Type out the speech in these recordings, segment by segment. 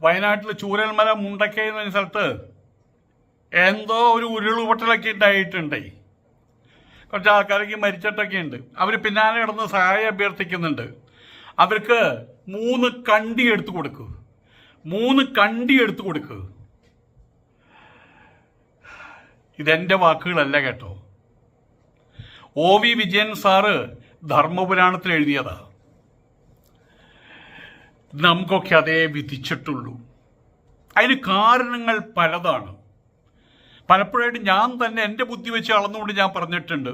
വയനാട്ടിൽ ചൂരൽമല മുണ്ടക്കൈ എന്ന സ്ഥലത്ത് എന്തോ ഒരു ഉരുളുപൊട്ടലൊക്കെ ഉണ്ടായിട്ടുണ്ട്. കുറച്ച് ആൾക്കാരൊക്കെ മരിച്ചിട്ടൊക്കെ ഉണ്ട്. അവർ പിന്നാലെ കിടന്ന് സഹായം അഭ്യർത്ഥിക്കുന്നുണ്ട്. അവർക്ക് മൂന്ന് കണ്ടി എടുത്തു കൊടുക്കൂ. മൂന്ന് കണ്ടി എടുത്തു കൊടുക്കൂ. ഇതെന്റെ വാക്കുകളല്ല കേട്ടോ. ഒ വി വിജയൻ സാറ് ധർമ്മപുരാണത്തിൽ എഴുതിയതാ. നമുക്കൊക്കെ അതേ വിധിച്ചിട്ടുള്ളൂ. അതിന് കാരണങ്ങൾ പലതാണ്. പലപ്പോഴായിട്ട് ഞാൻ തന്നെ എന്റെ ബുദ്ധി വെച്ച് അളന്നുകൊണ്ട് ഞാൻ പറഞ്ഞിട്ടുണ്ട്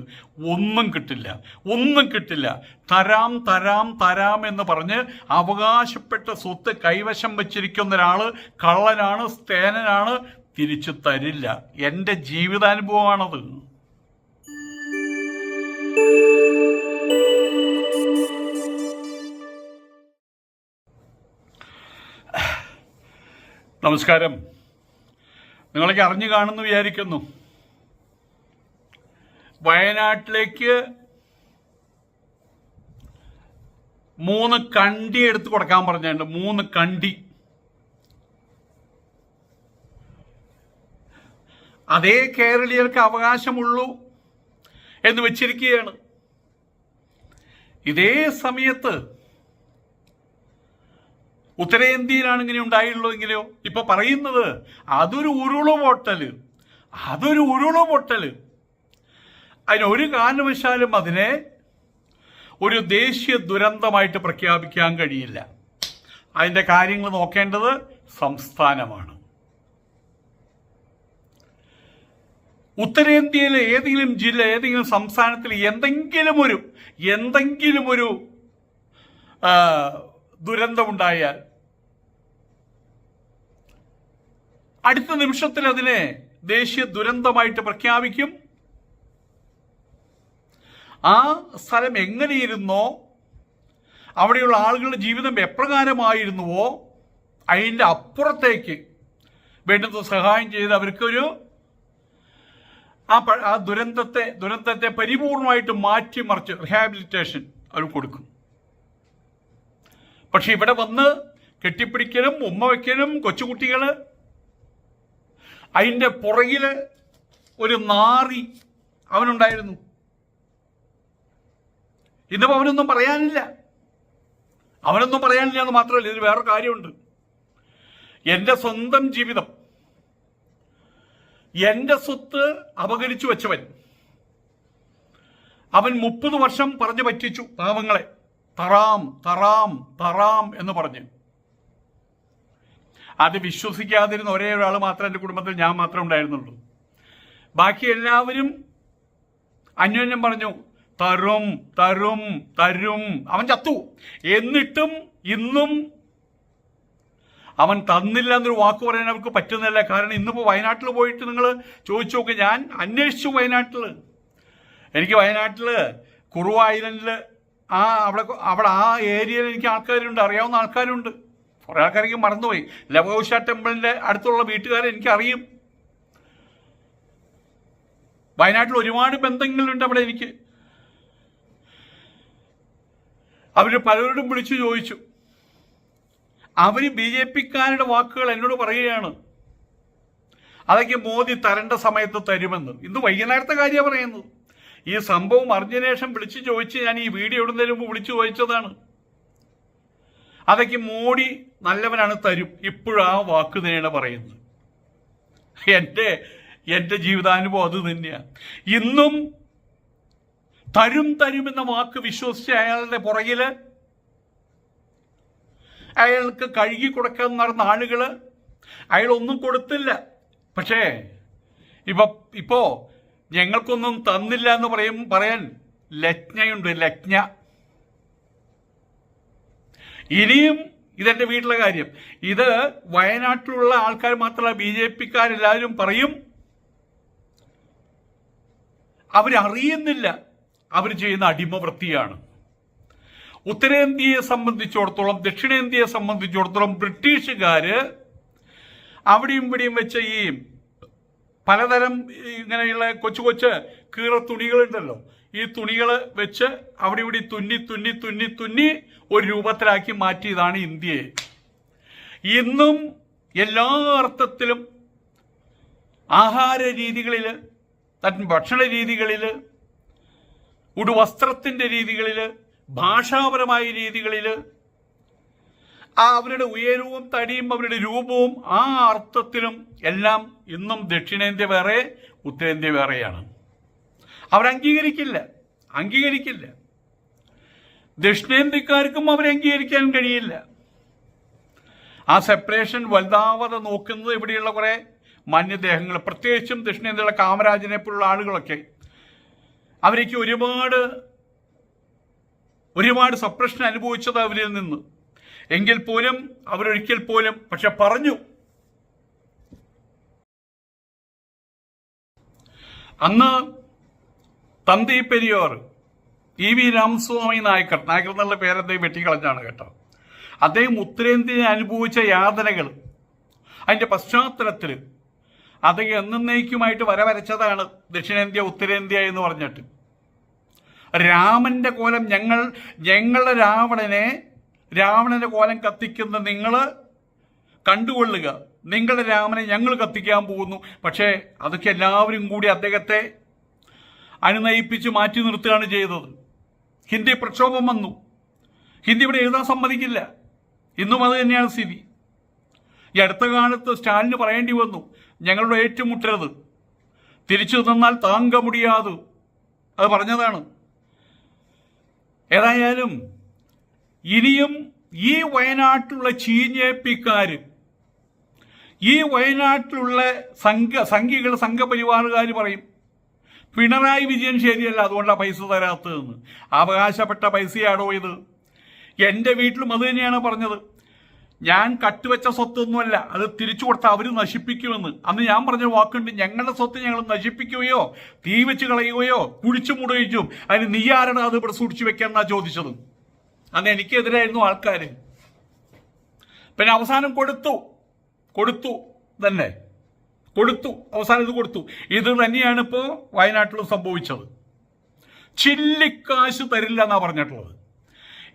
ഒന്നും കിട്ടില്ല ഒന്നും കിട്ടില്ല തരാം തരാം തരാം എന്ന് പറഞ്ഞ് അവകാശപ്പെട്ട സ്വത്ത് കൈവശം വച്ചിരിക്കുന്ന ഒരാൾ കള്ളനാണ് സ്തേനനാണ് തിരിച്ചു തരില്ല. എന്റെ ജീവിതാനുഭവമാണത്. നമസ്കാരം. നിങ്ങളൊക്കെ അറിഞ്ഞു കാണുന്നു വിചാരിക്കുന്നു. വയനാട്ടിലേക്ക് മൂന്ന് കണ്ടി എടുത്ത് കൊടുക്കാൻ പറഞ്ഞിട്ടുണ്ട്. മൂന്ന് കണ്ടി. അതേ കേരളീയർക്ക് അവകാശമുള്ളൂ എന്ന് വെച്ചിരിക്കുകയാണ്. ഇതേ സമയത്ത് ഉത്തരേന്ത്യയിലാണ് ഇങ്ങനെ ഉണ്ടായിട്ടുള്ളതെങ്കിലോ ഇപ്പൊ പറയുന്നത് അതൊരു ഉരുളു പൊട്ടൽ. അതൊരു ഉരുളു പൊട്ടൽ. അതിനൊരു കാരണവശാലും അതിനെ ഒരു ദേശീയ ദുരന്തമായിട്ട് പ്രഖ്യാപിക്കാൻ കഴിയില്ല. അതിന്റെ കാര്യങ്ങൾ നോക്കേണ്ടത് സംസ്ഥാനമാണ്. ഉത്തരേന്ത്യയിലെ ഏതെങ്കിലും ജില്ല ഏതെങ്കിലും സംസ്ഥാനത്തിൽ എന്തെങ്കിലും ഒരു എന്തെങ്കിലും ഒരു ദുരന്തമുണ്ടായാൽ അടുത്ത നിമിഷത്തിൽ അതിനെ ദേശീയ ദുരന്തമായിട്ട് പ്രഖ്യാപിക്കും. ആ സ്ഥലം എങ്ങനെയിരുന്നോ അവിടെയുള്ള ആളുകളുടെ ജീവിതം എപ്രകാരമായിരുന്നുവോ അതിന്റെ അപ്പുറത്തേക്ക് വേണ്ടുന്ന സഹായം ചെയ്ത് അവർക്കൊരു ആ ആ ദുരന്തത്തെ ദുരന്തത്തെ പരിപൂർണമായിട്ട് മാറ്റിമറിച്ച് റിഹാബിലിറ്റേഷൻ അവർ കൊടുക്കും. പക്ഷെ ഇവിടെ വന്ന് കെട്ടിപ്പിടിക്കലും ഉമ്മ വയ്ക്കലും കൊച്ചുകുട്ടികൾ അതിന്റെ പുറകിൽ ഒരു നാറി അവനുണ്ടായിരുന്നു. ഇന്നിപ്പോ അവനൊന്നും പറയാനില്ല. അവനൊന്നും പറയാനില്ല എന്ന് മാത്രമല്ല ഇതിൽ വേറെ കാര്യമുണ്ട്. എന്റെ സ്വന്തം ജീവിതം എന്റെ സ്വത്ത് അപകരിച്ചു വെച്ചവൻ അവൻ മുപ്പത് വർഷം പറഞ്ഞു പറ്റിച്ചു പാവങ്ങളെ. തറാം തറാം തറാം എന്ന് പറഞ്ഞ്. അത് വിശ്വസിക്കാതിരുന്ന ഒരേ ഒരാൾ മാത്രം എന്റെ കുടുംബത്തിൽ ഞാൻ മാത്രമേ ഉണ്ടായിരുന്നുള്ളൂ. ബാക്കി എല്ലാവരും അന്യോന്യം പറഞ്ഞു തരും തരും തരും. അവൻ ചത്തു. എന്നിട്ടും ഇന്നും അവൻ തന്നില്ല എന്നൊരു വാക്ക് പറയാൻ അവർക്ക് പറ്റുന്നില്ല. കാരണം ഇന്നിപ്പോൾ വയനാട്ടിൽ പോയിട്ട് നിങ്ങൾ ചോദിച്ചു നോക്ക് ഞാൻ അന്വേഷിച്ചു വയനാട്ടിൽ. എനിക്ക് വയനാട്ടിൽ കുറുവ ഐലൻഡിൽ ആ അവിടെ അവിടെ ആ ഏരിയയിൽ എനിക്ക് ആൾക്കാരുണ്ട് അറിയാവുന്ന ആൾക്കാരുണ്ട്. കുറേ ആൾക്കാർക്ക് മറന്നുപോയി. ലവകൗശ ടെമ്പിളിന്റെ അടുത്തുള്ള വീട്ടുകാരെ എനിക്കറിയും. വയനാട്ടിൽ ഒരുപാട് ബന്ധങ്ങളുണ്ട് അവിടെ എനിക്ക്. അവർ പലരോടും വിളിച്ചു ചോദിച്ചു. അവർ ബി ജെ പിക്കാരുടെ വാക്കുകൾ എന്നോട് പറയുകയാണ്. അതൊക്കെ മോദി തരേണ്ട സമയത്ത് തരുമെന്ന്. ഇന്ന് വൈകുന്നേരത്തെ കാര്യമാണ് പറയുന്നത്. ഈ സംഭവം അറിഞ്ഞ ശേഷം വിളിച്ചു ചോദിച്ച് ഞാൻ ഈ വീഡിയോ ഇടുന്നതിന് മുമ്പ് വിളിച്ചു ചോദിച്ചതാണ്. അതൊക്കെ മോഡി നല്ലവനാണ് തരും. ഇപ്പോഴും ആ വാക്ക് തന്നെയാണ് പറയുന്നത്. എന്റെ എന്റെ ജീവിതാനുഭവം അത് തന്നെയാണ് ഇന്നും തരും തരും എന്ന വാക്ക് വിശ്വസിച്ച് അയാളുടെ പുറകിൽ അയാൾക്ക് കഴുകി കൊടുക്കാൻ നടന്ന ആളുകൾ അയാൾ ഒന്നും കൊടുത്തില്ല. പക്ഷേ ഇപ്പൊ ഇപ്പോ ഞങ്ങൾക്കൊന്നും തന്നില്ല എന്ന് പറയും പറയാൻ ലജ്ഞയുണ്ട് ലജ്ഞ. ഇനിയും ഇതെന്റെ വീട്ടിലെ കാര്യം. ഇത് വയനാട്ടിലുള്ള ആൾക്കാർ മാത്രമല്ല ബി ജെ പിക്കാരെല്ലാവരും പറയും. അവരറിയുന്നില്ല. അവർ ചെയ്യുന്ന അടിമവൃത്തിയാണ്. ഉത്തരേന്ത്യയെ സംബന്ധിച്ചിടത്തോളം ദക്ഷിണേന്ത്യയെ സംബന്ധിച്ചിടത്തോളം ബ്രിട്ടീഷുകാര് അവിടെയും ഇവിടെയും വെച്ച ഈ പലതരം ഇങ്ങനെയുള്ള കൊച്ചു കൊച്ചു കീറ തുണികളുണ്ടല്ലോ. ഈ തുണികൾ വെച്ച് അവിടെ ഇവിടെ തുന്നി തുന്നി തുന്നി തുന്നി ഒരു രൂപത്തിലാക്കി മാറ്റിയതാണ് ഇന്ത്യയെ. ഇന്നും എല്ലാ അർത്ഥത്തിലും ആഹാര രീതികളിൽ ഭക്ഷണ രീതികളിൽ ഉടുവസ്ത്രത്തിന്റെ രീതികളിൽ ഭാഷാപരമായ രീതികളിൽ ആ അവരുടെ ഉയരവും തടിയും അവരുടെ രൂപവും ആ അർത്ഥത്തിലും എല്ലാം ഇന്നും ദക്ഷിണേന്ത്യ വേറെ ഉത്തരേന്ത്യ വേറെയാണ്. അവർ അംഗീകരിക്കില്ല. ദക്ഷിണേന്ത്യക്കാർക്കും അവരെ അംഗീകരിക്കാൻ കഴിയില്ല. ആ സെപ്പറേഷൻ വലുതാവാതെ നോക്കുന്നത് ഇവിടെയുള്ള കുറേ മാന്യദേഹങ്ങൾ പ്രത്യേകിച്ചും ദക്ഷിണേന്ത്യയിലെ കാമരാജനെ പോലുള്ള ആളുകളൊക്കെ. അവരേക്ക് ഒരുപാട് ഒരുപാട് സപ്രഷൻ അനുഭവിച്ചത് അവരിൽ നിന്ന്. എങ്കിൽ പോലും അവരൊരിക്കൽ പോലും പക്ഷെ പറഞ്ഞു. അന്ന് തന്തി പെരിയോർ ഇ വി രാമസ്വാമി നായക്കർ. നായക്കർ എന്നുള്ള പേരെന്തെങ്കിലും വെട്ടിക്കളഞ്ഞാണ് കേട്ടോ. അദ്ദേഹം ഉത്തരേന്ത്യയിൽ അനുഭവിച്ച യാതനകൾ. അതിന്റെ പശ്ചാത്തലത്തിൽ അദ്ദേഹം എന്നേക്കുമായിട്ട് വരവരച്ചതാണ് ദക്ഷിണേന്ത്യ ഉത്തരേന്ത്യ എന്ന് പറഞ്ഞിട്ട്. രാമന്റെ കോലം ഞങ്ങൾ ഞങ്ങളുടെ രാവണനെ രാവണന്റെ കോലം കത്തിക്കുന്ന നിങ്ങൾ കണ്ടുകൊള്ളുക. നിങ്ങളുടെ രാമനെ ഞങ്ങൾ കത്തിക്കാൻ പോകുന്നു. പക്ഷേ അതൊക്കെ എല്ലാവരും കൂടി അദ്ദേഹത്തെ അനുനയിപ്പിച്ച് മാറ്റി നിർത്തുകയാണ് ചെയ്തത്. ഹിന്ദി പ്രക്ഷോഭം വന്നു. ഹിന്ദി ഇവിടെ എഴുതാൻ സമ്മതിക്കില്ല. ഇന്നും അത് തന്നെയാണ് സ്ഥിതി. ഈ അടുത്ത കാലത്ത് സ്റ്റാലിന് പറയേണ്ടി വന്നു ഞങ്ങളുടെ ഏറ്റുമുട്ടരുത്. തിരിച്ചു നിന്നാൽ താങ്ക മുടിയാതു. അത് പറഞ്ഞതാണ്. ഏതായാലും ഇനിയും ഈ വയനാട്ടിലുള്ള ചീഞ്ഞേപ്പിക്കാർ ഈ വയനാട്ടിലുള്ള സംഘ സംഘികൾ സംഘപരിവാറുകാർ പറയും പിണറായി വിജയൻ ശരിയല്ല അതുകൊണ്ടാണ് പൈസ തരാത്തതെന്ന്. അവകാശപ്പെട്ട പൈസയാണോ ഇത്? എന്റെ വീട്ടിലും അത് തന്നെയാണ് പറഞ്ഞത്. ഞാൻ കട്ടുവെച്ച സ്വത്തൊന്നുമല്ല അത് തിരിച്ചു കൊടുത്താൽ അവർ നശിപ്പിക്കുമെന്ന്. അന്ന് ഞാൻ പറഞ്ഞ വാക്കുണ്ട് ഞങ്ങളുടെ സ്വത്ത് ഞങ്ങൾ നശിപ്പിക്കുകയോ തീ വെച്ച് കളയുകയോ കുഴിച്ചു മുടുകയും. അതിന് നീ ആരാണ് അത് ഇവിടെ സൂക്ഷിച്ചു വെക്കാന്നാ ചോദിച്ചത്? അന്ന് എനിക്കെതിരായിരുന്നു ആൾക്കാർ പിന്നെ അവസാനം കൊടുത്തു. കൊടുത്തു തന്നെ. കൊടുത്തു. അവസാനം ഇത് കൊടുത്തു. ഇത് തന്നെയാണ് ഇപ്പോൾ വയനാട്ടിലും സംഭവിച്ചത്. ചില്ലിക്കാശ് തരില്ല എന്നാ പറഞ്ഞിട്ടുള്ളത്.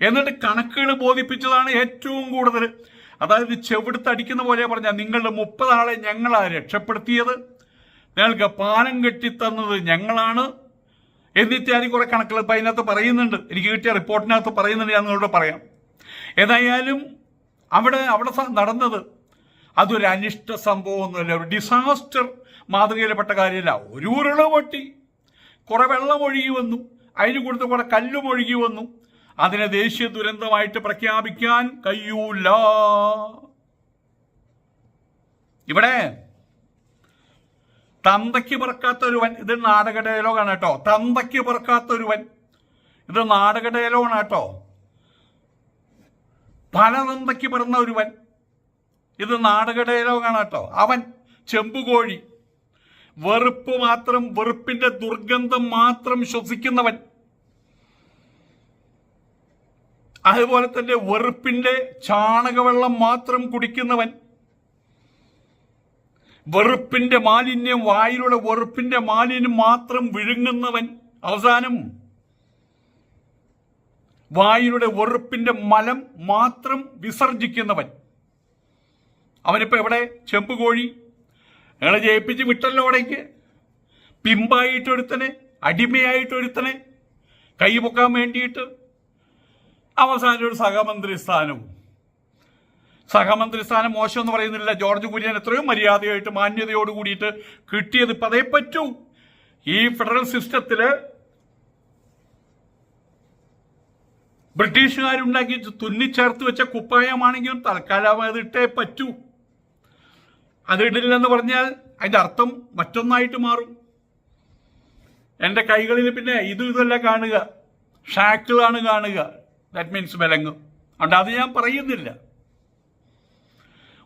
എന്നിട്ട് കണക്കുകൾ ബോധിപ്പിച്ചതാണ് ഏറ്റവും കൂടുതൽ. അതായത് ചെവിടുത്തടിക്കുന്ന പോലെ പറഞ്ഞാൽ നിങ്ങളുടെ മുപ്പതാളെ ഞങ്ങളാ രക്ഷപ്പെടുത്തിയത്. നിങ്ങൾക്ക് പാലം കെട്ടിത്തന്നത് ഞങ്ങളാണ്. എന്നിത്യാദി കുറെ കണക്കുകൾ ഇപ്പം അതിനകത്ത് പറയുന്നുണ്ട്. എനിക്ക് കിട്ടിയ റിപ്പോർട്ടിനകത്ത് പറയുന്നുണ്ട് ഞാൻ നിങ്ങളോട് പറയാം. ഏതായാലും അവിടെ അവിടെ നടന്നത് അതൊരു അനിഷ്ട സംഭവമൊന്നുമല്ല ഒരു ഡിസാസ്റ്റർ മാതൃകയിൽപ്പെട്ട കാര്യമല്ല. ഒരു ഉരുള പൊട്ടി. കുറെ വെള്ളം ഒഴുകി വന്നു. അതിന് കൊടുത്ത് കുറെ കല്ലും ഒഴുകി വന്നു. അതിനെ ദേശീയ ദുരന്തമായിട്ട് പ്രഖ്യാപിക്കാൻ കഴിയൂല. ഇവിടെ തന്തയ്ക്ക് പിറക്കാത്ത ഒരുവൻ ഇത് നാടക ഡയലോഗാണ് കേട്ടോ. തന്തയ്ക്ക് പിറക്കാത്ത ഒരുവൻ ഇത് നാടക ഡയലോഗാണ് കേട്ടോ. പല തന്തയ്ക്ക് പിറന്ന ഒരുവൻ ഇത് നാടക ഡയലോഗാണ് കേട്ടോ. അവൻ ചെമ്പുകോഴി. വെറുപ്പ് മാത്രം വെറുപ്പിന്റെ ദുർഗന്ധം മാത്രം ശ്വസിക്കുന്നവൻ. അതുപോലെ തന്നെ വെറുപ്പിന്റെ ചാണകവെള്ളം മാത്രം കുടിക്കുന്നവൻ. വെറുപ്പിന്റെ മാലിന്യം വായിലൂടെ വെറുപ്പിന്റെ മാലിന്യം മാത്രം വിഴുങ്ങുന്നവൻ. അവസാനം വായിലൂടെ വെറുപ്പിന്റെ മലം മാത്രം വിസർജിക്കുന്നവൻ. അവനിപ്പോ എവിടെ? ചെമ്പ് കോഴി. അയാളെ ജയിപ്പിച്ച് വിട്ടല്ലോ അവിടേക്ക്. പിമ്പായിട്ടൊരുത്തനെ അടിമയായിട്ടൊരുത്തനെ കൈ പൊക്കാൻ വേണ്ടിയിട്ട് അവസാനം ഒരു സഹമന്ത്രി സ്ഥാനവും. സഹമന്ത്രി സ്ഥാനം മോശം എന്ന് പറയുന്നില്ല. ജോർജ് കുര്യൻ എത്രയോ മര്യാദയായിട്ട് മാന്യതയോട് കൂടിയിട്ട് കിട്ടിയത് ഇപ്പം അതേ പറ്റൂ. ഈ ഫെഡറൽ സിസ്റ്റത്തിൽ ബ്രിട്ടീഷുകാരുണ്ടാക്കി തുന്നിച്ചേർത്ത് വെച്ച കുപ്പായമാണെങ്കിലും തൽക്കാലം അത് ഇട്ടേ പറ്റൂ. അത് ഇടില്ലെന്ന് പറഞ്ഞാൽ അതിന്റെ അർത്ഥം മറ്റൊന്നായിട്ട് മാറും. എന്റെ കൈകളിൽ പിന്നെ ഇതും ഇതല്ല കാണുക. ഷാക്കിളാണ് കാണുക. ദാറ്റ് മീൻസ് വിലങ്ങ്. അതുകൊണ്ട് അത് ഞാൻ പറയുന്നില്ല.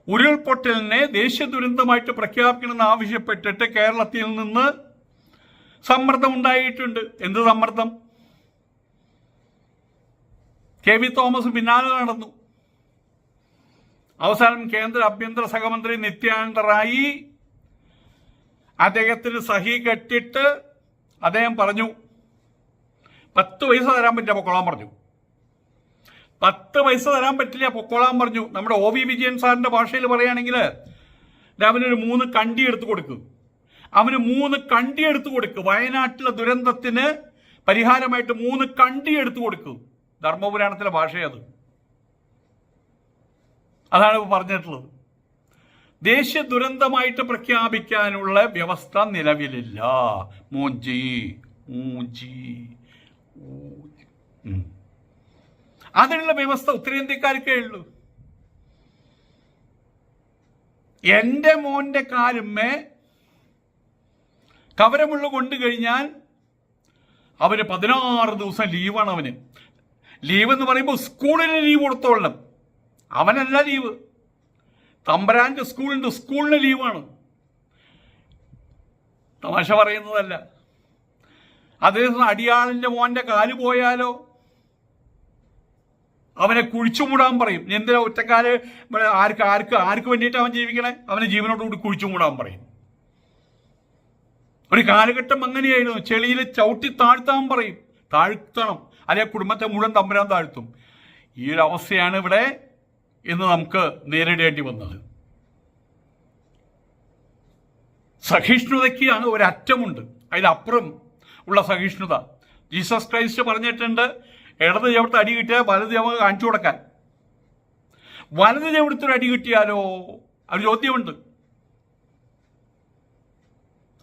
ഉരുൾപൊട്ടലിനെ ദേശീയ ദുരന്തമായിട്ട് പ്രഖ്യാപിക്കണമെന്ന് ആവശ്യപ്പെട്ടിട്ട് കേരളത്തിൽ നിന്ന് സമ്മർദ്ദം ഉണ്ടായിട്ടുണ്ട്. എന്ത് സമ്മർദ്ദം? കെ വി തോമസ് പിന്നാലെ നടന്നു. അവസാനം കേന്ദ്ര ആഭ്യന്തര സഹമന്ത്രി നിത്യാനന്ദ റായി അദ്ദേഹത്തിന് സഹി കെട്ടിട്ട് അദ്ദേഹം പറഞ്ഞു പത്ത് പൈസ തരാൻ പറ്റില്ല പൊക്കോളാൻ പറഞ്ഞു. പത്ത് പൈസ തരാൻ പറ്റില്ല പൊക്കോളാൻ പറഞ്ഞു. നമ്മുടെ ഒ വി വിജയൻ സാറിന്റെ ഭാഷയിൽ പറയുകയാണെങ്കിൽ അവനൊരു മൂന്ന് കണ്ടി എടുത്ത് കൊടുക്കും. അവന് മൂന്ന് കണ്ടി എടുത്തു കൊടുക്കും. വയനാട്ടിലെ ദുരന്തത്തിന് പരിഹാരമായിട്ട് മൂന്ന് കണ്ടി എടുത്തു കൊടുക്കും. ധർമ്മപുരാണത്തിലെ ഭാഷയത് അതാണ് പറഞ്ഞിട്ടുള്ളത്. ദേശീയ ദുരന്തമായിട്ട് പ്രഖ്യാപിക്കാനുള്ള വ്യവസ്ഥ നിലവിലില്ല. മൂഞ്ചി മൂഞ്ചി. അതിനുള്ള വ്യവസ്ഥ ഉത്തരേന്ത്യക്കാർക്കേ ഉള്ളൂ. എന്റെ മോന്റെ കാലുമ്മേ കവരമുള്ള കൊണ്ടു കഴിഞ്ഞാൽ അവന് പതിനാറ് ദിവസം ലീവാണ് അവന്. ലീവ് എന്ന് പറയുമ്പോൾ സ്കൂളിന് ലീവ് കൊടുത്തോളണം. അവനല്ല ലീവ്. തമ്പരാന്റെ സ്കൂളുണ്ട്. സ്കൂളിന് ലീവാണ്. തമാശ പറയുന്നതല്ല. അതേ അടിയാളിന്റെ മോന്റെ കാൽ പോയാലോ? അവനെ കുഴിച്ചുമൂടാൻ പറയും. എന്തിനാ ഒറ്റക്കാൽ ആർക്ക് ആർക്ക് ആർക്ക് വേണ്ടിയിട്ട് അവൻ ജീവിക്കണേ? അവനെ ജീവനോടുകൂടി കുഴിച്ചുമൂടാൻ പറയും. ഒരു കാലഘട്ടം അങ്ങനെയായിരുന്നു. ചെളിയിൽ ചവിട്ടി താഴ്ത്താൻ പറയും. താഴ്ത്തണം. അല്ലെ കുടുംബത്തെ മുഴുവൻ തമ്പരാൻ താഴ്ത്തും. ഈ ഒരു അവസ്ഥയാണ് ഇവിടെ ഇന്ന് നമുക്ക് നേരിടേണ്ടി വന്നത്. സഹിഷ്ണുതയ്ക്ക് ഒരറ്റമുണ്ട്. അതിലപ്പുറം ഉള്ള സഹിഷ്ണുത. ജീസസ് ക്രൈസ്റ്റ് പറഞ്ഞിട്ടുണ്ട് ഇടത് ചവിടത്ത് അടി കിട്ടിയാൽ വലത് ചവ കാണിച്ചു കൊടുക്കാൻ. വലത് ചവിടത്തിന് അടി കിട്ടിയാലോ? ഒരു ചോദ്യമുണ്ട്.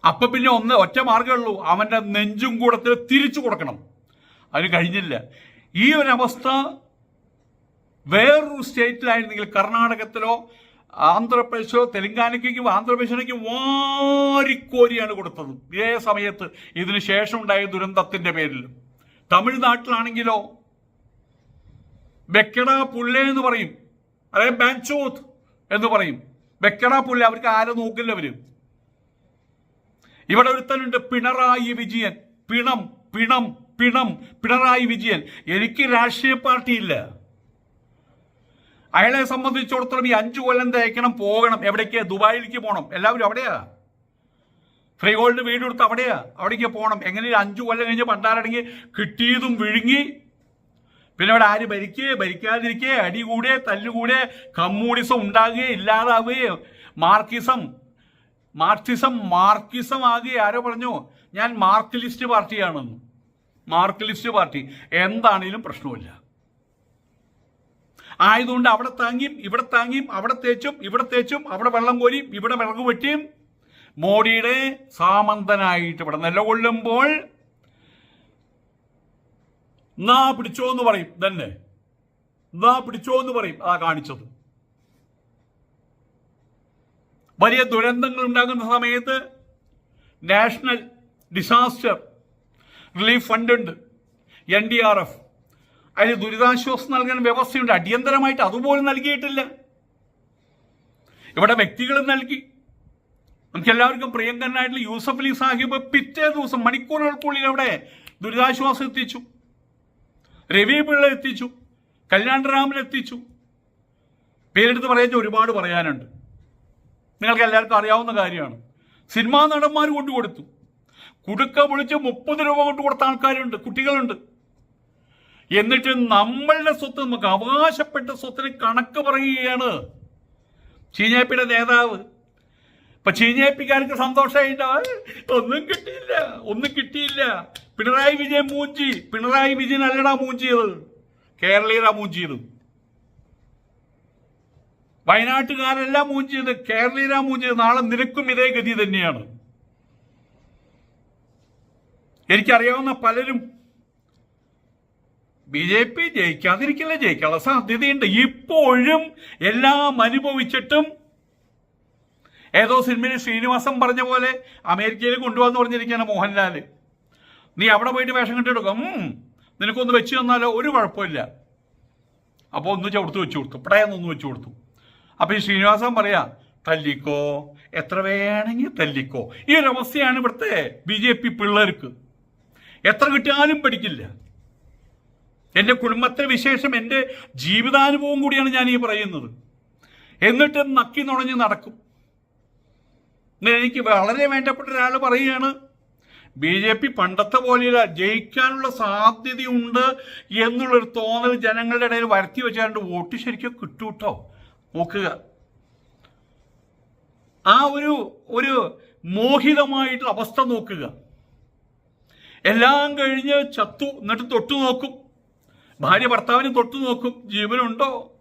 അപ്പൊ പിന്നെ ഒന്ന് ഒറ്റ മാർഗമുള്ളൂ അവന്റെ നെഞ്ചും കൂടത്തിൽ തിരിച്ചു കൊടുക്കണം. അതിന് കഴിഞ്ഞില്ല. ഈ ഒരവസ്ഥ വേറൊരു സ്റ്റേറ്റിലായിരുന്നെങ്കിൽ കർണാടകത്തിലോ ആന്ധ്രാപ്രദേശോ തെലങ്കാനയ്ക്കും ആന്ധ്രാപ്രദേശിനേക്കും വാരിക്കോരിയാണ് കൊടുത്തത്. ഇതേ സമയത്ത് ഇതിന് ശേഷം ഉണ്ടായ ദുരന്തത്തിന്റെ പേരിൽ. തമിഴ്നാട്ടിലാണെങ്കിലോ ബെക്കട പുല്ല എന്ന് പറയും. അതായത് ബാൻചോത്ത് എന്ന് പറയും. ബെക്കട പുല്ല അവർക്ക് ആരും നോക്കില്ല അവർ? ഇവിടെ ഒരുത്തനുണ്ട് പിണറായി വിജയൻ. പിണം പിണം പിണം പിണറായി വിജയൻ. എനിക്ക് രാഷ്ട്രീയ പാർട്ടിയില്ല. അയാളെ സംബന്ധിച്ചിടത്തോളം ഈ അഞ്ചു കൊല്ലം തേക്കണം പോകണം. എവിടേക്ക്? ദുബായിലേക്ക് പോകണം എല്ലാവരും അവിടെയാ? ഫ്രീ ഗോൾഡ് വീട് കൊടുത്ത് അവിടെയാ? അവിടേക്ക് പോകണം എങ്ങനെ അഞ്ചു കൊല്ലം കഴിഞ്ഞ് പണ്ടാരടങ്ങി കിട്ടിയതും വിഴുങ്ങി? പിന്നെ അവിടെ ആര് ഭരിക്കേ? ഭരിക്കാതിരിക്കേ. അടി കൂടെ തല്ലുകൂടെ കമ്മ്യൂണിസം ഉണ്ടാകുകയോ ഇല്ലാതാവുകയോ മാർക്കിസം മാർക്സിസം മാർക്കിസം ആകുകയോ ആരോ പറഞ്ഞു ഞാൻ മാർക്കലിസ്റ്റ് പാർട്ടിയാണെന്ന്. Marxist party. എന്താണേലും പ്രശ്നമില്ല. ആയതുകൊണ്ട് അവിടെ താങ്ങിയും ഇവിടെ താങ്ങിയും അവിടെ തേച്ചും ഇവിടെ തേച്ചും അവിടെ വെള്ളം കോരിയും ഇവിടെ വിറക് വെട്ടിയും മോഡിയുടെ സാമന്തനായിട്ട് ഇവിടെ നിലകൊള്ളുമ്പോൾ നാ പിടിച്ചോ എന്ന് പറയും തന്നെ. നാ പിടിച്ചോ എന്ന് പറയും ആ കാണിച്ചത്. വലിയ ദുരന്തങ്ങൾ ഉണ്ടാകുന്ന സമയത്ത് നാഷണൽ ഡിസാസ്റ്റർ റിലീഫ് ഫണ്ട് ഉണ്ട്. N D R F. അതിന് ദുരിതാശ്വാസം നൽകാൻ വ്യവസ്ഥയുണ്ട്. അടിയന്തരമായിട്ട് അതുപോലും നൽകിയിട്ടില്ല. ഇവിടെ വ്യക്തികൾ നൽകി. നമുക്ക് എല്ലാവർക്കും പ്രിയങ്കരനായിട്ടുള്ള യൂസഫ് അലി സാഹിബ് പിറ്റേ ദിവസം മണിക്കൂറുകൾക്കുള്ളിൽ അവിടെ ദുരിതാശ്വാസം എത്തിച്ചു. രവി പിള്ള എത്തിച്ചു. കല്യാണരാമൻ എത്തിച്ചു. പേരെടുത്ത് പറയാൻ ഒരുപാട് പറയാനുണ്ട്. നിങ്ങൾക്ക് എല്ലാവർക്കും അറിയാവുന്ന കാര്യമാണ്. സിനിമാ നടന്മാർ കൊണ്ടു കൊടുത്തു കുടുക്ക പൊളിച്ച് മുപ്പത് രൂപ കൊണ്ട് കൊടുത്ത ആൾക്കാരുണ്ട് കുട്ടികളുണ്ട്. എന്നിട്ട് നമ്മളുടെ സ്വത്ത് നമുക്ക് അവകാശപ്പെട്ട സ്വത്തിന് കണക്ക് പറയുകയാണ്. ചീഞ്ഞേപ്പിയുടെ നേതാവ്. ഇപ്പൊ ചീഞ്ഞാപ്പിക്കാർക്ക് സന്തോഷമായിട്ട് ഒന്നും കിട്ടിയില്ല ഒന്നും കിട്ടിയില്ല. പിണറായി വിജയൻ മൂഞ്ചി പിണറായി വിജയൻ അല്ലടാ മൂഞ്ചിയത്. കേരളീയരാ മൂഞ്ചിയത്. വയനാട്ടുകാരെല്ലാം മൂഞ്ചിയത് കേരളീയരാ മൂഞ്ചിയത്. നാളെ നിനക്കും ഇതേ ഗതി തന്നെയാണ്. എനിക്കറിയാവുന്ന പലരും ബി ജെ പി ജയിക്കാതിരിക്കില്ല ജയിക്കാനുള്ള സാധ്യതയുണ്ട്. ഇപ്പോഴും എല്ലാം അനുഭവിച്ചിട്ടും ഏതോ സിനിമയിൽ ശ്രീനിവാസം പറഞ്ഞ പോലെ അമേരിക്കയിൽ കൊണ്ടുപോകാന്ന് പറഞ്ഞിരിക്കുകയാണ് മോഹൻലാൽ നീ അവിടെ പോയിട്ട് വേഷം കെട്ടിയെടുക്കും. നിനക്കൊന്ന് വെച്ച് തന്നാലോ ഒരു കുഴപ്പമില്ല. അപ്പോൾ ഒന്ന് ചവിടുത്ത് വെച്ചു കൊടുത്തു. പടയെന്നൊന്ന് വെച്ചു കൊടുത്തു. അപ്പൊ ഈ ശ്രീനിവാസൻ പറയാ തല്ലിക്കോ എത്ര വേണമെങ്കിൽ തല്ലിക്കോ. ഈ ഒരു അവസ്ഥയാണ് ഇവിടുത്തെ ബി ജെ പി പിള്ളേർക്ക്. എത്ര കിട്ടിയാലും പഠിക്കില്ല. എന്റെ കുടുംബത്തെ വിശേഷം എന്റെ ജീവിതാനുഭവം കൂടിയാണ് ഞാൻ ഈ പറയുന്നത്. എന്നിട്ട് നക്കി നുണഞ്ഞ് നടക്കും. എനിക്ക് വളരെ വേണ്ടപ്പെട്ട ഒരാൾ പറയുകയാണ് ബി ജെ പി പണ്ടത്തെ പോലെയല്ല ജയിക്കാനുള്ള സാധ്യതയുണ്ട് എന്നുള്ളൊരു തോന്നൽ ജനങ്ങളുടെ ഇടയിൽ വരുത്തി വെച്ചാണ്ട് വോട്ട് ശരിക്കും കിട്ടൂട്ടോ നോക്കുക. ആ ഒരു ഒരു മോഹിതമായിട്ടുള്ള അവസ്ഥ നോക്കുക. എല്ലാം കഴിഞ്ഞ് ചത്തു എന്നിട്ട് തൊട്ടു നോക്കും. ഭാര്യ ഭർത്താവിനെ തൊട്ടു നോക്കും ജീവനുണ്ടോ?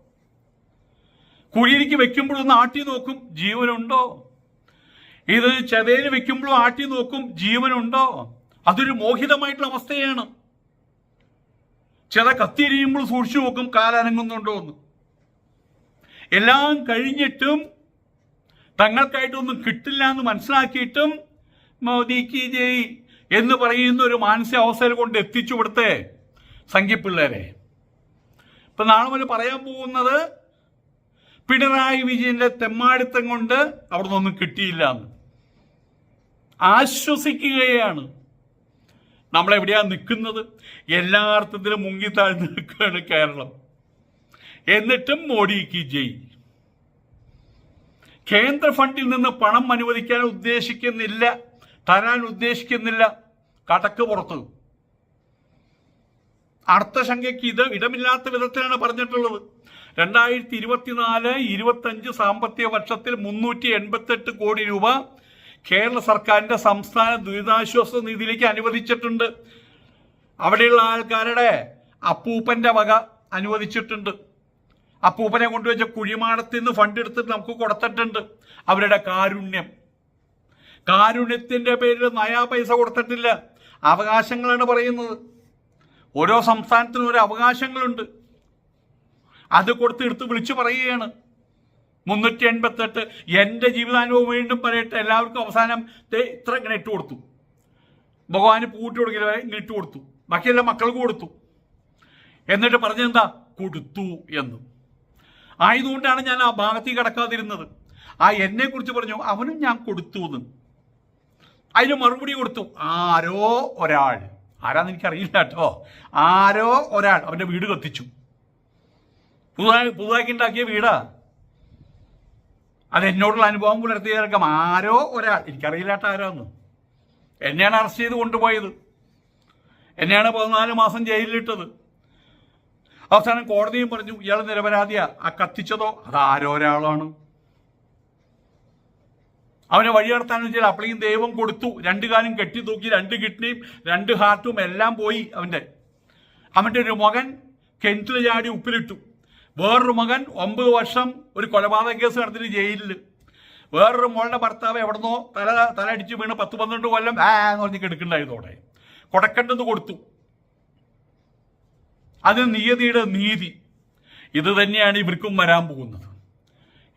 കുഴിയിലേക്ക് വെക്കുമ്പോഴൊന്ന് ആട്ടി നോക്കും ജീവനുണ്ടോ? ഇത് ചെതയിൽ വെക്കുമ്പോഴും ആട്ടി നോക്കും ജീവനുണ്ടോ? അതൊരു മോഹിതമായിട്ടുള്ള അവസ്ഥയാണ്. ചെത കത്തിരിയുമ്പോൾ സൂക്ഷിച്ചു നോക്കും കാലനങ്ങുന്നുണ്ടോ എന്ന്. എല്ലാം കഴിഞ്ഞിട്ടും തങ്ങൾക്കായിട്ടൊന്നും കിട്ടില്ല എന്ന് മനസ്സിലാക്കിയിട്ടും മോദിക്ക് ജയ് എന്ന് പറയുന്ന ഒരു മാനസികാവസ്ഥയിൽ കൊണ്ട് എത്തിച്ചു ഇവിടുത്തെ സംഖ്യപ്പിള്ളേരെ. ഇപ്പൊ നാളെ മുതൽ പറയാൻ പോകുന്നത് പിണറായി വിജയന്റെ തെമ്മാടിത്തം കൊണ്ട് അവിടെ നിന്നൊന്നും കിട്ടിയില്ല എന്ന്. ആശ്വസിക്കുകയാണ്. നമ്മളെവിടെയാ നിൽക്കുന്നത്? എല്ലാ അർത്ഥത്തിലും മുങ്ങി താഴ്ന്നു നിൽക്കുകയാണ് കേരളം. എന്നിട്ടും മോഡിക്ക് ജയ്. കേന്ദ്ര ഫണ്ടിൽ നിന്ന് പണം അനുവദിക്കാൻ ഉദ്ദേശിക്കുന്നില്ല തരാൻ ഉദ്ദേശിക്കുന്നില്ല കടക്ക് പുറത്ത്. അർത്ഥശങ്കയ്ക്ക് ഇത് ഇടമില്ലാത്ത വിധത്തിലാണ് പറഞ്ഞിട്ടുള്ളത്. രണ്ടായിരത്തി ഇരുപത്തിനാല് ഇരുപത്തഞ്ച് സാമ്പത്തിക വർഷത്തിൽ മുന്നൂറ്റി എൺപത്തെട്ട് കോടി രൂപ കേരള സർക്കാരിന്റെ സംസ്ഥാന ദുരിതാശ്വാസ നിധിയിലേക്ക് അനുവദിച്ചിട്ടുണ്ട്. അവിടെയുള്ള ആൾക്കാരുടെ അപ്പൂപ്പന്റെ വക അനുവദിച്ചിട്ടുണ്ട്. അപ്പൂപ്പനെ കൊണ്ടുവച്ച കുഴിമാടത്തിൽ നിന്ന് ഫണ്ട് എടുത്തിട്ട് നമുക്ക് കൊടുത്തിട്ടുണ്ട്. അവരുടെ കാരുണ്യം. കാരുണ്യത്തിന്റെ പേരിൽ നയാ പൈസ കൊടുത്തിട്ടില്ല. അവകാശങ്ങളാണ് പറയുന്നത്. ഓരോ സംസ്ഥാനത്തിനും ഓരോ അവകാശങ്ങളുണ്ട്. അത് കൊടുത്ത് എടുത്ത് വിളിച്ചു പറയുകയാണ്. മുന്നൂറ്റി എൺപത്തെട്ട് എന്റെ ജീവിതാനുഭവം വീണ്ടും പറയട്ടെ. എല്ലാവർക്കും അവസാനം ഇത്ര ഇങ്ങനെ ഇട്ട് കൊടുത്തു. ഭഗവാന് പൂട്ടി കൊടുക്കില്ല ഇങ്ങനെ ഇട്ട് കൊടുത്തു. ബാക്കിയെല്ലാം മക്കൾക്ക് കൊടുത്തു. എന്നിട്ട് പറഞ്ഞെന്താ? കൊടുത്തു എന്ന്. ആയതുകൊണ്ടാണ് ഞാൻ ആ ഭാഗത്തേക്ക് കടക്കാതിരുന്നത്. ആ എന്നെ കുറിച്ച് പറഞ്ഞു അവനും ഞാൻ കൊടുത്തു എന്ന്. അതിന് മറുപടി കൊടുത്തു. ആരോ ഒരാൾ. ആരാന്ന് എനിക്കറിയില്ല കേട്ടോ. ആരോ ഒരാൾ അവന്റെ വീട് കത്തിച്ചു. പുതുതായി പുതുതാക്കി ഉണ്ടാക്കിയ വീടാ. അത് എന്നോടുള്ള അനുഭവം പുലർത്തിയവർക്കും ആരോ ഒരാൾ എനിക്കറിയില്ല കേട്ടോ ആരാന്ന്. എന്നെയാണ് അറസ്റ്റ് ചെയ്ത് കൊണ്ടുപോയത്. എന്നെയാണ് പതിനാല് മാസം ജയിലിലിട്ടത്. അവസാനം കോടതിയും പറഞ്ഞു ഇയാൾ നിരപരാധിയാ. ആ കത്തിച്ചതോ? അത് ആരോ ഒരാളാണ്. അവനെ വഴി നടത്താന്ന് വെച്ചാൽ അപ്പോഴേക്കും ദൈവം കൊടുത്തു. രണ്ട് കാലും കെട്ടി തൂക്കി രണ്ട് കിഡ്നിയും രണ്ട് ഹാർട്ടും എല്ലാം പോയി അവന്റെ അവന്റെ ഒരു മകൻ കിണറ്റിൽ ചാടി ഉപ്പിലിട്ടു. വേറൊരു മകൻ ഒമ്പത് വർഷം ഒരു കൊലപാതക കേസ് നടത്തിയിട്ട് ജയിലിൽ. വേറൊരു മോളുടെ ഭർത്താവ് എവിടുന്നോ തല തല അടിച്ച് വീണ് പത്ത് പന്ത്രണ്ട് കൊല്ലം ആ എന്ന് പറഞ്ഞ് കിടക്കണ്ടായതോടെ കൊടക്കണ്ടെന്ന് കൊടുത്തു. അത് നിയതിയുടെ നീതി. ഇത് തന്നെയാണ് ഇവർക്കും വരാൻ പോകുന്നത്.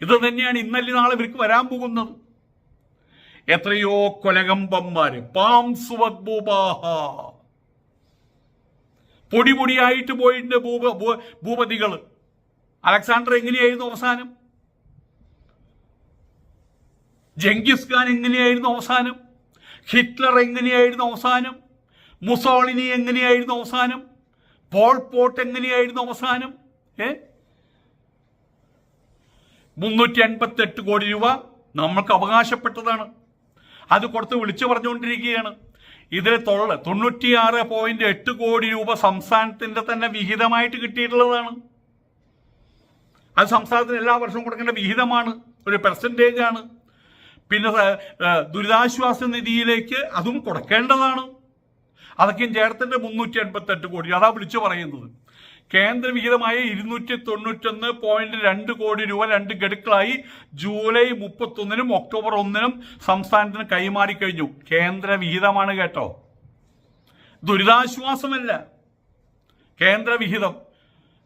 ഇത് തന്നെയാണ് ഇന്നല്ലേ നാളെ ഇവർക്ക് വരാൻ പോകുന്നത്. എത്രയോ കൊലകമ്പന്മാര്. പൊടി പൊടിയായിട്ട് പോയിട്ടുണ്ട് ഭൂപ ഭൂ- ഭൂപതികൾ. അലക്സാണ്ടർ എങ്ങനെയായിരുന്നു അവസാനം? ജംഗിസ് ഖാൻ എങ്ങനെയായിരുന്നു അവസാനം? ഹിറ്റ്ലർ എങ്ങനെയായിരുന്നു അവസാനം? മുസോളിനി എങ്ങനെയായിരുന്നു അവസാനം? പോൾ പോട്ട് എങ്ങനെയായിരുന്നു അവസാനം? ഏ? മുന്നൂറ്റി അൻപത്തി എട്ട് കോടി രൂപ നമ്മൾക്ക് അവകാശപ്പെട്ടതാണ്. അത് കൊടുത്ത് വിളിച്ചു പറഞ്ഞുകൊണ്ടിരിക്കുകയാണ്. ഇതിൽ തൊള്ള തൊണ്ണൂറ്റിയാറ് പോയിന്റ് എട്ട് കോടി രൂപ സംസ്ഥാനത്തിന്റെ തന്നെ വിഹിതമായിട്ട് കിട്ടിയിട്ടുള്ളതാണ്. അത് സംസ്ഥാനത്തിന് എല്ലാ വർഷവും കൊടുക്കേണ്ട വിഹിതമാണ്. ഒരു പെർസെന്റേജ് ആണ്. പിന്നെ ദുരിതാശ്വാസ നിധിയിലേക്ക് അതും കൊടുക്കേണ്ടതാണ്. അതൊക്കെയും ചേർത്തിന്റെ മുന്നൂറ്റി എൺപത്തെട്ട് കോടി. അതാ വിളിച്ചു പറയുന്നത്. കേന്ദ്ര വിഹിതമായ ഇരുന്നൂറ്റി തൊണ്ണൂറ്റൊന്ന് പോയിന്റ് രണ്ട് കോടി രൂപ രണ്ട് ഗഡുക്കളായി ജൂലൈ മുപ്പത്തൊന്നിനും ഒക്ടോബർ ഒന്നിനും സംസ്ഥാനത്തിന് കൈമാറി കഴിഞ്ഞു. കേന്ദ്ര വിഹിതമാണ് കേട്ടോ. ദുരിതാശ്വാസമല്ല. കേന്ദ്ര വിഹിതം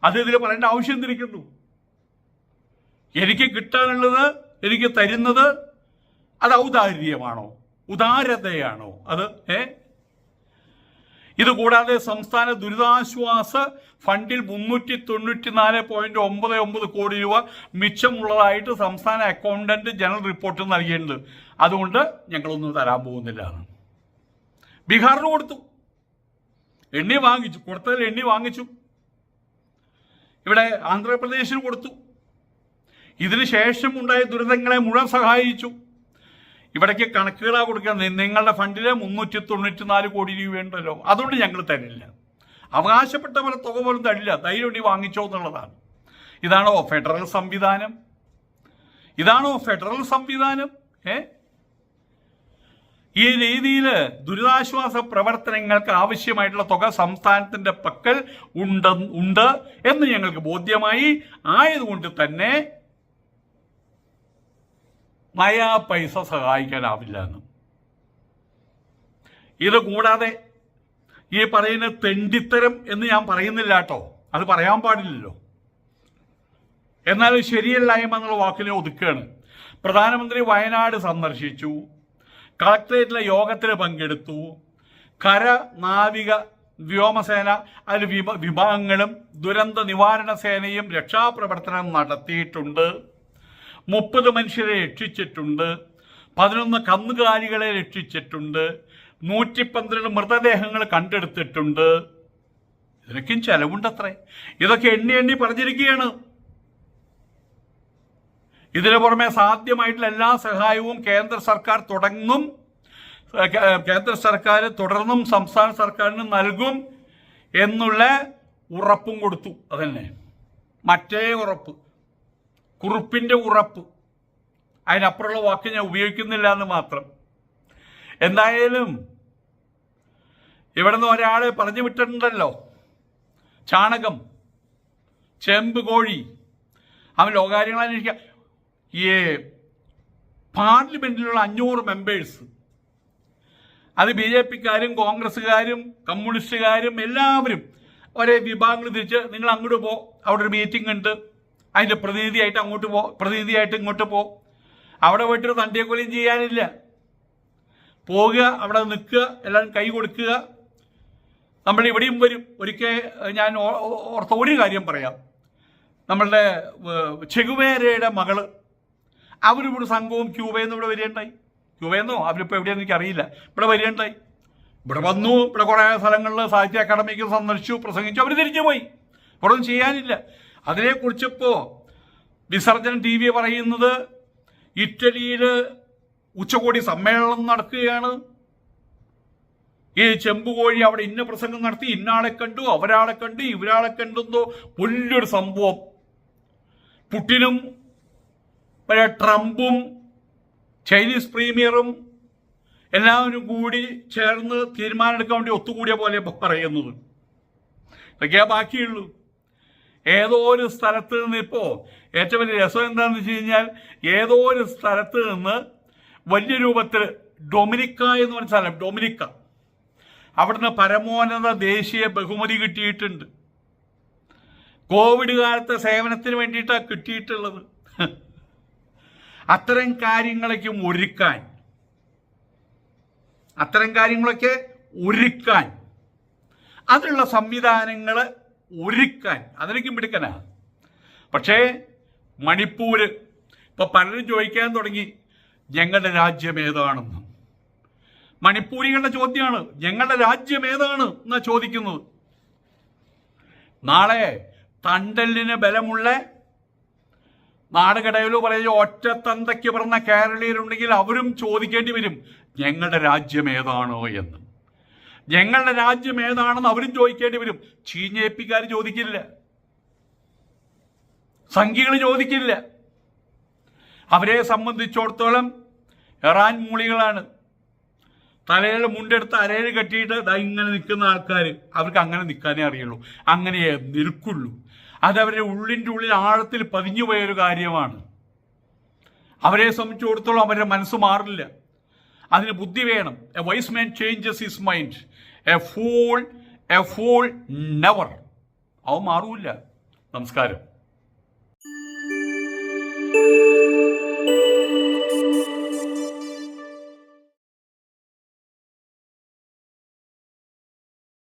അത് ഇതിൽ പറയേണ്ട ആവശ്യം എന്തിരിക്കുന്നു? എനിക്ക് കിട്ടാനുള്ളത് എനിക്ക് തരുന്നത് അത് ഔദാര്യമാണോ? ഉദാരതയാണോ? അത് ഏ? ഇത് കൂടാതെ സംസ്ഥാന ദുരിതാശ്വാസ ഫണ്ടിൽ മുന്നൂറ്റി തൊണ്ണൂറ്റി നാല് പോയിന്റ് ഒമ്പത് ഒമ്പത് കോടി രൂപ മിച്ചമുള്ളതായിട്ട് സംസ്ഥാന അക്കൗണ്ടന്റ് ജനറൽ റിപ്പോർട്ട് നൽകിയിട്ടുണ്ട്. അതുകൊണ്ട് ഞങ്ങളൊന്നും തരാൻ പോകുന്നില്ല. ബീഹാറിന് കൊടുത്തു. എണ്ണി വാങ്ങിച്ചു. കൊടുത്തതിൽ എണ്ണി വാങ്ങിച്ചു. ഇവിടെ ആന്ധ്രാപ്രദേശിന് കൊടുത്തു. ഇതിനുശേഷം ഉണ്ടായ ദുരിതങ്ങളെ മുഴുവൻ സഹായിച്ചു. ഇവിടേക്ക് കണക്കുകളാണ് കൊടുക്കാൻ നിങ്ങളുടെ ഫണ്ടിൽ മുന്നൂറ്റി തൊണ്ണൂറ്റി നാല് കോടി രൂപയുണ്ടല്ലോ അതുകൊണ്ട് ഞങ്ങൾ തരില്ല. അവകാശപ്പെട്ട പോലെ തുക പോലും തരില്ല. ധൈര്യം വാങ്ങിച്ചോ എന്നുള്ളതാണ്. ഇതാണോ ഫെഡറൽ സംവിധാനം. ഇതാണോ ഫെഡറൽ സംവിധാനം. ഏ? ഈ രീതിയിൽ ദുരിതാശ്വാസ പ്രവർത്തനങ്ങൾക്ക് ആവശ്യമായിട്ടുള്ള തുക സംസ്ഥാനത്തിന്റെ പക്കൽ ഉണ്ട് ഉണ്ട് എന്ന് ഞങ്ങൾക്ക് ബോധ്യമായി. ആയതുകൊണ്ട് തന്നെ നയാ പൈസ സഹായിക്കാനാവില്ല എന്ന് ഇത് കൂടാതെ ഈ പറയുന്ന തെണ്ടിത്തരം എന്ന് ഞാൻ പറയുന്നില്ല കേട്ടോ. അത് പറയാൻ പാടില്ലല്ലോ. എന്നാൽ ശരിയല്ലായ്മ എന്നുള്ള വാക്കിനെ ഒതുക്കുകയാണ്. പ്രധാനമന്ത്രി വയനാട് സന്ദർശിച്ചു. കളക്ടറേറ്റിലെ യോഗത്തിൽ പങ്കെടുത്തു. കര നാവിക വ്യോമസേന അതിൽ വിഭ വിഭാഗങ്ങളും ദുരന്ത നിവാരണ സേനയും രക്ഷാപ്രവർത്തനം നടത്തിയിട്ടുണ്ട്. മുപ്പത് മനുഷ്യരെ രക്ഷിച്ചിട്ടുണ്ട് പതിനൊന്ന് കന്നുകാലികളെ രക്ഷിച്ചിട്ടുണ്ട് നൂറ്റി പന്ത്രണ്ട് മൃതദേഹങ്ങൾ കണ്ടെടുത്തിട്ടുണ്ട്. ഇതിനൊക്കെയും ചെലവുണ്ടത്രേ. ഇതൊക്കെ എണ്ണി എണ്ണി പറഞ്ഞിരിക്കുകയാണ്. ഇതിനു പുറമെ സാധ്യമായിട്ടുള്ള എല്ലാ സഹായവും കേന്ദ്ര സർക്കാർ തുടങ്ങും. കേന്ദ്ര സർക്കാർ തുടർന്നും സംസ്ഥാന സർക്കാരിന് നൽകും എന്നുള്ള ഉറപ്പും കൊടുത്തു. അതന്നെ. മറ്റേ ഉറപ്പ്. കുറുപ്പിന്റെ ഉറപ്പ്. അതിനപ്പുറമുള്ള വാക്ക് ഞാൻ ഉപയോഗിക്കുന്നില്ല എന്ന് മാത്രം. എന്തായാലും ഇവിടെ നിന്ന് ഒരാളെ പറഞ്ഞു വിട്ടിട്ടുണ്ടല്ലോ. ചാണകം ചെമ്പ് കോഴി. അവൻ ലോകാര്യങ്ങൾ അന്വേഷിക്കുക ഈ പാർലമെന്റിലുള്ള അഞ്ഞൂറ് മെമ്പേഴ്സ് അത് ബി ജെ പിക്കാരും കോൺഗ്രസ്സുകാരും കമ്മ്യൂണിസ്റ്റുകാരും എല്ലാവരും ഒരേ വിഭാഗങ്ങൾ തിരിച്ച് നിങ്ങൾ അങ്ങോട്ട് പോ അവിടെ ഒരു മീറ്റിംഗ് ഉണ്ട്. അതിന്റെ പ്രതിനിധിയായിട്ട് അങ്ങോട്ട് പോ പ്രതിനിധിയായിട്ട് ഇങ്ങോട്ട് പോ. അവിടെ പോയിട്ട് തണ്ടിയക്കൊലയും ചെയ്യാനില്ല. പോകുക അവിടെ നിൽക്കുക എല്ലാം കൈ കൊടുക്കുക. നമ്മൾ ഇവിടെയും വരും. ഒരിക്കൽ ഞാൻ ഓർത്ത ഒരു കാര്യം പറയാം. നമ്മളുടെ ചെഗുവേരയുടെ മകൾ അവരിവിടെ സംഘവും ക്യൂബയിൽ നിന്ന് ഇവിടെ വരികയുണ്ടായി ക്യൂബയെന്നോ? അവരിപ്പോൾ എവിടെയെന്ന് എനിക്കറിയില്ല. ഇവിടെ വരികയുണ്ടായി ഇവിടെ വന്നു ഇവിടെ കുറേ സ്ഥലങ്ങളിൽ സാഹിത്യ അക്കാദമിക്ക് സന്ദർശിച്ചു പ്രസംഗിച്ചു. അവർ തിരിച്ചു പോയി ഇവിടെ ഒന്നും ചെയ്യാനില്ല. അതിനെക്കുറിച്ചിപ്പോൾ വിസർജൻ ടി വി പറയുന്നത് ഇറ്റലിയിൽ ഉച്ചകോടി സമ്മേളനം നടക്കുകയാണ്. ഈ ചെമ്പുകോഴി അവിടെ ഇന്ന പ്രസംഗം നടത്തി ഇന്നാളെ കണ്ടു അവരാളെ കണ്ടു ഇവരാളെ കണ്ടെന്നോ വലിയൊരു സംഭവം. പുട്ടിനും പിന്നെ ട്രംപും ചൈനീസ് പ്രീമിയറും എല്ലാവരും കൂടി ചേർന്ന് തീരുമാനമെടുക്കാൻ വേണ്ടി ഒത്തുകൂടിയ പോലെ പറയുന്നത്. ഇതൊക്കെയാ ബാക്കിയുള്ളൂ. ഏതോ ഒരു സ്ഥലത്ത് നിന്ന് ഇപ്പോൾ ഏറ്റവും വലിയ രസം എന്താണെന്ന് വെച്ച് കഴിഞ്ഞാൽ ഏതോ ഒരു സ്ഥലത്ത് നിന്ന് വലിയ രൂപത്തിൽ ഡൊമിനിക്ക എന്ന് പറഞ്ഞ സ്ഥലം ഡൊമിനിക്ക. അവിടുന്ന് പരമോന്നത ദേശീയ ബഹുമതി കിട്ടിയിട്ടുണ്ട്. കോവിഡ് കാലത്തെ സേവനത്തിന് വേണ്ടിയിട്ടാണ് കിട്ടിയിട്ടുള്ളത്. അത്തരം കാര്യങ്ങളൊക്കെ ഒരുക്കാൻ അത്തരം കാര്യങ്ങളൊക്കെ ഒരുക്കാൻ അതിനുള്ള സംവിധാനങ്ങൾ ഒരുക്കാൻ അതിലേക്കും മിടുക്കനാ. പക്ഷേ മണിപ്പൂര് ഇപ്പൊ പലരും ചോദിക്കാൻ തുടങ്ങി ഞങ്ങളുടെ രാജ്യം ഏതാണെന്ന്? മണിപ്പൂരികളുടെ ചോദ്യമാണ് ഞങ്ങളുടെ രാജ്യം ഏതാണ്? എന്നാ ചോദിക്കുന്നത്. നാളെ തണ്ടലിന് ബലമുള്ള നാടുകടയിലോ പറയുന്ന ഒറ്റത്തന്തയ്ക്ക് പറഞ്ഞ കേരളീയരുണ്ടെങ്കിൽ അവരും ചോദിക്കേണ്ടി വരും ഞങ്ങളുടെ രാജ്യം ഏതാണോ എന്ന്. ഞങ്ങളുടെ രാജ്യം ഏതാണെന്ന് അവരും ചോദിക്കേണ്ടി വരും. ചീഞ്ഞേപ്പിക്കാർ ചോദിക്കില്ല. സംഖ്യകൾ ചോദിക്കില്ല. അവരെ സംബന്ധിച്ചിടത്തോളം ഇറാൻ മൂളികളാണ്. തലയിൽ മുണ്ടെടുത്ത് അരയിൽ കെട്ടിയിട്ട് ദാ ഇങ്ങനെ നിൽക്കുന്ന ആൾക്കാർ അവർക്ക് അങ്ങനെ നിൽക്കാനേ അറിയുള്ളൂ. അങ്ങനെ നിൽക്കുള്ളൂ. അതവരുടെ ഉള്ളിന്റെ ഉള്ളിൽ ആഴത്തിൽ പതിഞ്ഞു പോയൊരു കാര്യമാണ്. അവരെ സംബന്ധിച്ചിടത്തോളം അവരുടെ മനസ്സ് മാറില്ല. അതിന് ബുദ്ധി വേണം. A wise man changes his mind a fool a fool never അത് മാറൂല നമസ്കാരം.